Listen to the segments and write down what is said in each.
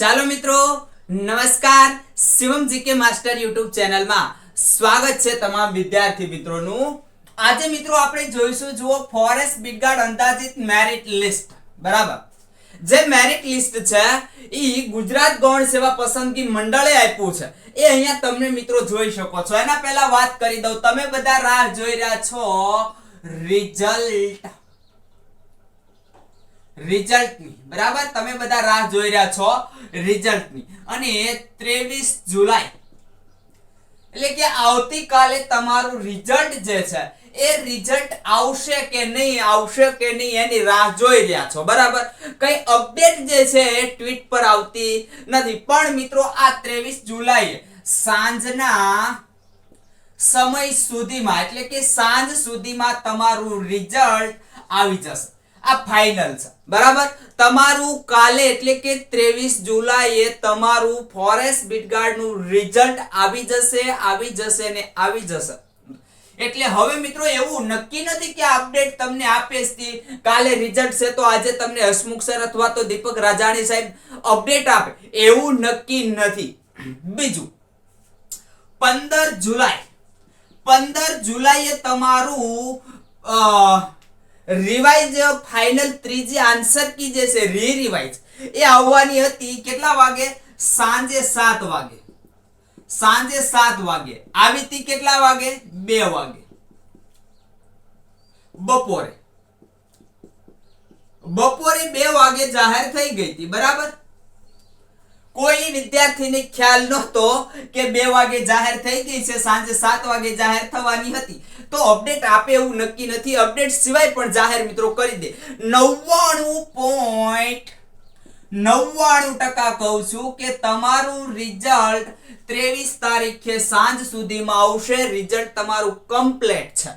ચાલો મિત્રો, નમસ્કાર શિવમ જીકે માસ્ટર યુટ્યુબ ચેનલમાં સ્વાગત છે તમામ વિદ્યાર્થી મિત્રોનું. આજે મિત્રો આપણે જોઈશું, જુઓ, ફોરેસ્ટ બિટગાર્ડ અંદાજિત મેરિટ લિસ્ટ બરાબર? જે મેરિટ લિસ્ટ છે એ ગુજરાત ગૌણ સેવા પસંદગી મંડળે આપ્યું છે. એ અહીંયા તમને મિત્રો જોઈ શકો છો. એના પહેલા વાત કરી દઉં. તમે બધા રાહ જોઈ રહ્યા છો. રિઝલ્ટ. રિઝલ્ટની. બરાબર? તમે બધા રાહ જોઈ રહ્યા છો રિઝલ્ટની. અને 23 જુલાઈ. એટલે કે આવતીકાલે તમારું રિઝલ્ટ જે છે, એ રિઝલ્ટ આવશે કે નહીં, આવશે કે નહીં એની રાહ જોઈ રહ્યા છો. બરાબર? કઈ અપડેટ જે છે એ ટ્વીટ પર આવતી નથી. પણ મિત્રો, આ 23 જુલાઈ સાંજના સમય સુધીમાં, એટલે કે સાંજ સુધીમાં તમારું રિઝલ્ટ આવી જશે. આ ફાઇનલ છે. બરાબર? તમારું કાલે એટલે કે 23 જુલાઈએ તમારું ફોરેસ્ટ બીટગાર્ડનું રિઝલ્ટ આવી જશે આવી જશે ને આવી જશે. એટલે હવે મિત્રો એવું નક્કી નથી કે અપડેટ તમને આપે છે કાલે રિઝલ્ટ છે તો આજે તમને હસમુખ સર અથવા તો દીપક રાજાણી સાહેબ અપડેટ આપે. એવું નક્કી નથી. બીજું, પંદર જુલાઈ. પંદર જુલાઈએ તમારું રિવાઇઝ ફાઇનલ ત્રીજી આન્સર કી જે છે રી રિવાઇઝ એ આવવાની હતી કેટલા વાગે સાંજે સાત વાગે સાંજે સાત વાગે આવી હતી કેટલા વાગે બે વાગે બપોરે બપોરે બે વાગે જાહેર થઈ ગઈ હતી બરાબર કોઈ વિદ્યાર્થીને ખ્યાલ નહોતો કે બે વાગે જાહેર થઈ ગઈ છે, સાંજે સાત વાગે જાહેર થવાની હતી. તો અપડેટ આપે એવું નક્કી નથી. અપડેટ સિવાય પણ જાહેર મિત્રો કરી દે. નવ્વાણું પોઈન્ટ નવ્વાણું ટકા કહું છું કે તમારું રિઝલ્ટ ત્રેવીસ તારીખે સાંજ સુધીમાં આવશે. રિઝલ્ટ તમારું કમ્પ્લેટ છે.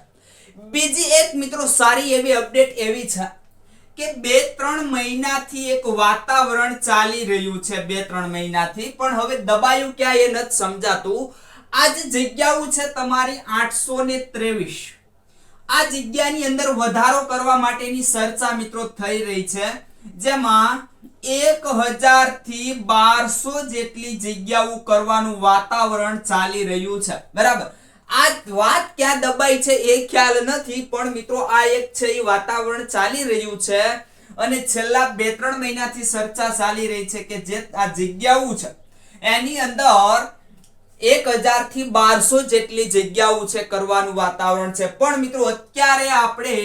બીજી એક મિત્રો સારી એવી અપડેટ એવી છે. કે બે, ત્રણ મહિનાથી એક વાતાવરણ ચાલી રહ્યું છે, બે, ત્રણ મહિનાથી. પણ હવે દબાયું ક્યાં એ નથી સમજાતું. આ જે જગ્યાઓ છે તમારી આઠસો ને ત્રેવીસ. આ જગ્યાની અંદર વધારો કરવા માટેની ચર્ચા મિત્રો થઈ રહી છે. જેમાં એક હજારથી બારસો જેટલી જગ્યાઓ કરવાનું વાતાવરણ ચાલી રહ્યું છે. બરાબર? આ વાત ક્યાં દબાઈ છે એ ખ્યાલ નથી, પણ મિત્રો આ એક છે, એ વાતાવરણ ચાલી રહ્યું છે અને છેલ્લા બે ત્રણ મહિનાથી ચર્ચા ચાલી રહી છે કે જે આ જગ્યાઓ છે, એની અંદર એક હજારથી બારસો જેટલી જગ્યાઓ છે કરવાનું વાતાવરણ છે. પણ મિત્રો, અત્યારે આપણે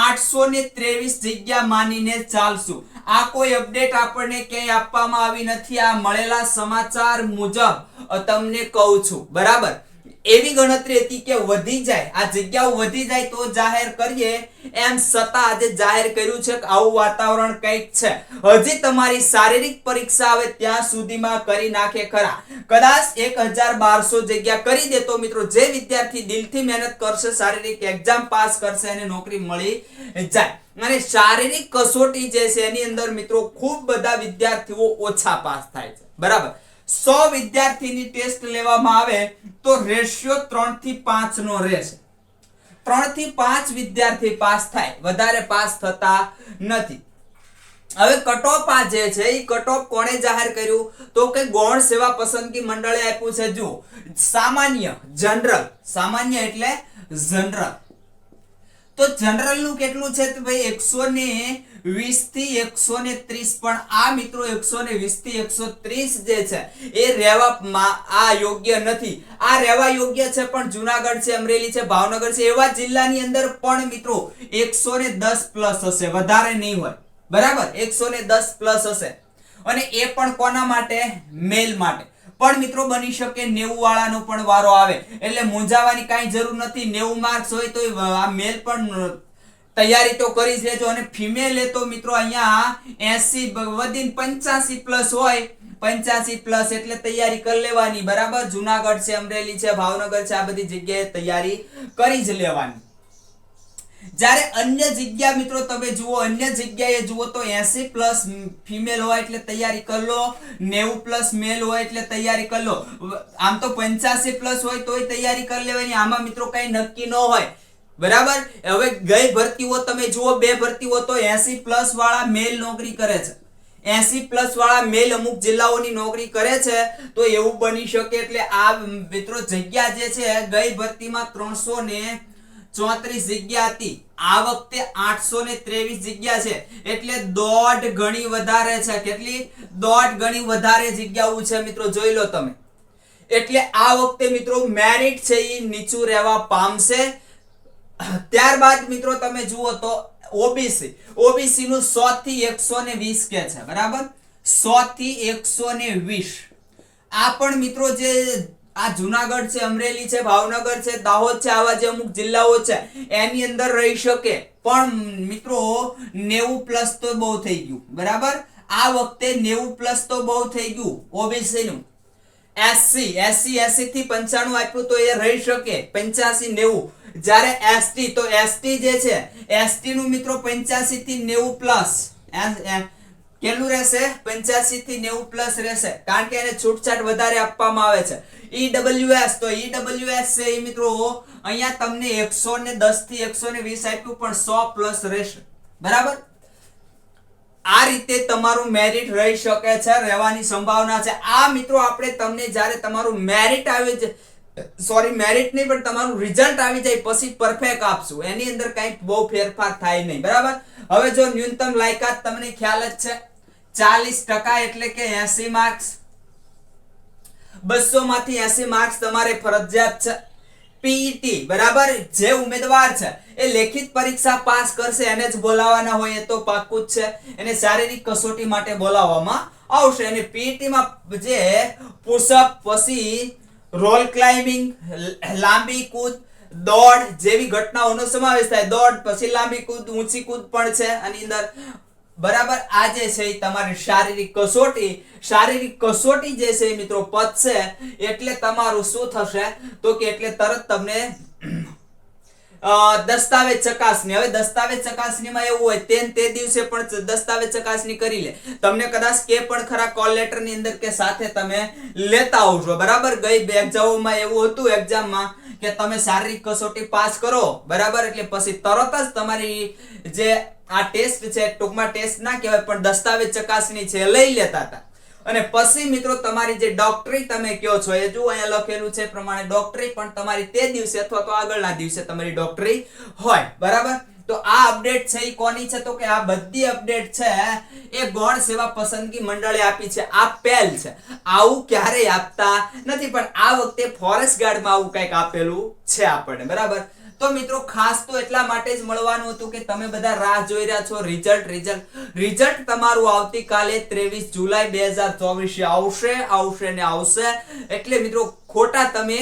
આઠસો ને ત્રેવીસ જગ્યા માનીને ચાલશું. આ કોઈ અપડેટ આપણને ક્યાંય આપવામાં આવી નથી. આ મળેલા સમાચાર મુજબ તમને કહું છું. બરાબર? એવી ગણતરી હતી કે વધી જાય. આ જગ્યાઓ વધી જાય તો જાહેર કરીએ. એમ છતાં આજે જાહેર કર્યું છે કે આવું વાતાવરણ કંઈક છે. હજી તમારી શારીરિક પરીક્ષા આવે ત્યાં સુધીમાં કરી નાખે ખરા. કદાચ એક જગ્યા કરી દે તો મિત્રો જે વિદ્યાર્થી દિલથી મહેનત કરશે, શારીરિક એક્ઝામ પાસ કરશે, એને નોકરી મળી જાય. અને શારીરિક કસોટી જે છે એની અંદર મિત્રો ખૂબ બધા વિદ્યાર્થીઓ ઓછા પાસ થાય છે. બરાબર? સો વિદ્યાર્થીની ટેસ્ટ લેવામાં આવે તો રેશિયો ત્રણથી પાંચ નો રહેશે. ત્રણથી પાંચ વિદ્યાર્થી પાસ થાય, વધારે પાસ થતા નથી. હવે કટઓફ આ જે છે એ કટઓફ કોણે જાહેર કર્યું? તો કે ગૌણ સેવા પસંદગી મંડળે આપ્યું છે, જુઓ. સામાન્ય, જનરલ. સામાન્ય એટલે જનરલ. તો જનરલનું કેટલું છે તો ભાઈ એકસો ને વીસથી એકસો ને ત્રીસ. પણ આ મિત્રો એકસો ને વીસથી એકસો ત્રીસ જે છે, એ રહેવા આ યોગ્ય નથી. આ રહેવા યોગ્ય છે પણ જુનાગઢ છે, અમરેલી છે, ભાવનગર છે, એવા જિલ્લાની અંદર પણ મિત્રો એકસો ને દસ પ્લસ હશે, વધારે નહીં હોય. બરાબર? એકસો ને દસ પ્લસ હશે. અને એ પણ કોના માટે? મેલ માટે. પણ મિત્રો બની શકે નેવું વાળાનો પણ વારો આવે. એટલે મૂંઝાવાની કાંઈ જરૂર નથી. નેવું માર્ક્સ હોય તો આ મેલ પણ તૈયારી તો કરી જ લેજો. અને ફિમેલ એ તો મિત્રો અહીંયા એસી વધીને પંચ્યાસી પ્લસ હોય. પંચ્યાસી પ્લસ એટલે તૈયારી કરી લેવાની. બરાબર? જુનાગઢ છે, અમરેલી છે, ભાવનગર છે, આ બધી જગ્યાએ તૈયારી કરી જ લેવાની. જ્યારે અન્ય જગ્યા મિત્રો તમે જુઓ, અન્ય જગ્યાએ જુઓ તો એસી પ્લસ ફિમેલ હોય એટલે તૈયારી કરી લો 90 પ્લસ મેલ હોય એટલે તૈયારી કરી લો. આમ તો 85 પ્લસ હોય તોય તૈયારી કરી લેવાની, આમાં મિત્રો કઈ નક્કી ન હોય. બરાબર? હવે ગઈ ભરતીઓ તમે જુઓ, બે ભરતીઓ તો એસી પ્લસ વાળા મેલ નોકરી કરે છે. એસી પ્લસ વાળા મેલ અમુક જિલ્લાઓની નોકરી કરે છે, તો એવું બની શકે એટલે આ મિત્રો જગ્યા જે છે, ગઈ ભરતીમાં ત્રણસો ને ચોત્રીસ જગ્યા હતી આ વખતે આઠસો ને ત્રેવીસ જગ્યા છે. એટલે દોઢ ગણી વધારે છે. કેટલી? દોઢ ગણી વધારે જગ્યાઓ છે મિત્રો, જોઈ લો તમે. એટલે આ વખતે મિત્રો મેરિટ છે એ નીચું રહેવા પામશે. ત્યારબાદ મિત્રો તમે જુઓ તો ઓબીસી. ઓબીસી નું સો થી 120 કે છે, બરાબર? સો થી 120 આ પણ મિત્રો જે આ જુનાગઢ છે, અમરેલી છે, ભાવનગર છે, દાહોદ છે, આવા જે અમુક જિલ્લાઓ છે, એની અંદર રહી શકે. પણ મિત્રો 90 પ્લસ તો બહુ થઈ ગયું. બરાબર? આ વખતે 90 પ્લસ તો બહુ થઈ ગયું ઓબીસી નું એસસી એસસી એસસી થી પંચાણું આપ્યું તો એ રહી શકે, પંચ્યાસી નેવું. જ્યારે એસટી, તો એસટી જે છે એસટી નું મિત્રો પંચ્યાસી થી નેવું પ્લસ. કેટલું રહેશે? પંચ્યાસી થી નેવું પ્લસ રહેશે. કારણ કે એને છૂટછાટ વધારે આપવામાં આવે છે. ઈડબ્લ્યુએસ તો ઈડબ્લ્યુએસ છે એ મિત્રો, અહીંયા તમને એકસો ને દસથી એકસો ને વીસ આપ્યું, પણ સો પ્લસ રહેશે. બરાબર? આ રીતે તમારું મેરિટ રહી શકે છે, રહેવાની સંભાવના છે. આ મિત્રો, આપણે તમને જ્યારે તમારું મેરિટ આવી જાય સોરી મેરિટ નહીં, પણ તમારું રિઝલ્ટ આવી જાય, પછી પરફેક્ટ આપશું. એની અંદર કઈ બહુ ફેરફાર થાય નહીં. બરાબર? હવે જો ન્યૂનતમ લાયકાત, તમને ખ્યાલ જ છે. ચાલીસ ટકા એટલે કે એસી માર્ક્સ બસો માંથી એસી માર્ક્સ તમારે ફરજિયાત છે. પીઈટી બરાબર? જે ઉમેદવાર છે, એ લેખિત પરીક્ષા પાસ કરશે, એને જ બોલાવવાના હોય એ તો પાક્કું જ છે. એને શારીરિક કસોટી માટે બોલાવવામાં આવશે. અને પીઈટીમાં જે પુશઅપ, પછી રોલ ક્લાઇમ્બિંગ, લાંબી કૂદ, દોડ જેવી ઘટનાઓનો સમાવેશ થાય. દોડ, પછી લાંબી કૂદ, ઊંચી કૂદ પણ છે. આની અંદર બરાબર, આ જે છે એ તમારી શારીરિક કસોટી. શારીરિક કસોટી જે છે મિત્રો પતશે એટલે તમારું શું થશે? તો કે એટલે તરત તમને દસ્તાવેજ ચકાસણી. હવે દસ્તાવેજ ચકાસણીમાં એવું હોય, તેન તે દિવસે પણ દસ્તાવેજ ચકાસણી કરી લે. તમને કદાચ કે પણ ખરા કોલ લેટરની અંદર કે સાથે તમે લેતા આવજો. બરાબર? ગઈ એક્ઝામોમાં એવું હતું એક્ઝામમાં કે તમે શારીરિક કસોટી પાસ કરો. બરાબર? એટલે પછી તરત જ તમારી જે આ ટેસ્ટ છે, ટૂંકમાં ટેસ્ટ ના કહેવાય, પણ દસ્તાવેજ ચકાસણી છે, લઈ લેતા હતા. અને પછી મિત્રો તમારી જે ડોક્ટરી તમે કયો છો, એ જો અહીંયા લખેલું છે પ્રમાણે ડોક્ટરી, પણ તમારી તે દિવસે અથવા તો આગળના દિવસે તમારી ડોક્ટરી હોય, બરાબર? તો આ અપડેટ છે એ કોની છે? તો કે આ બધી અપડેટ છે, એ ગૌણ સેવા પસંદગી મંડળે આપી છે, આ પહેલ છે. આવું ક્યારેય આપતા નથી, પણ આ વખતે ફોરેસ્ટ ગાર્ડમાં આવું કંઈક આપેલું છે આપણને, બરાબર? તો મિત્રો ખાસ તો એટલા માટે જ મળવાનું હતું કે તમે બધા રાહ જોઈ રહ્યા છો. રિઝલ્ટ રિઝલ્ટ રિઝલ્ટ તમારું આવતીકાલે ત્રેવીસ જુલાઈ બે હજાર ચોવીસે આવશે આવશે ને આવશે. એટલે મિત્રો ખોટા તમે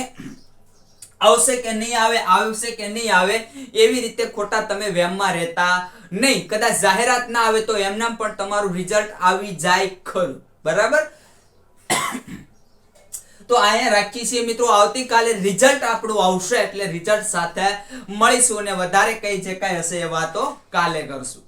આવશે કે નહીં આવે, આવશે કે નહીં આવે, એવી રીતે ખોટા તમે વેમમાં રહેતા નહીં. કદાચ જાહેરાત ના આવે તો એમનામ પણ તમારું રિઝલ્ટ આવી જાય ખરું. બરાબર? તો અહીંયા રાખીએ છીએ મિત્રો, આવતીકાલે રિઝલ્ટ આપણું આવશે એટલે રિઝલ્ટ સાથે મળીશું અને વધારે કઈ જે કઈ હશે એ વાતો કાલે કરશું.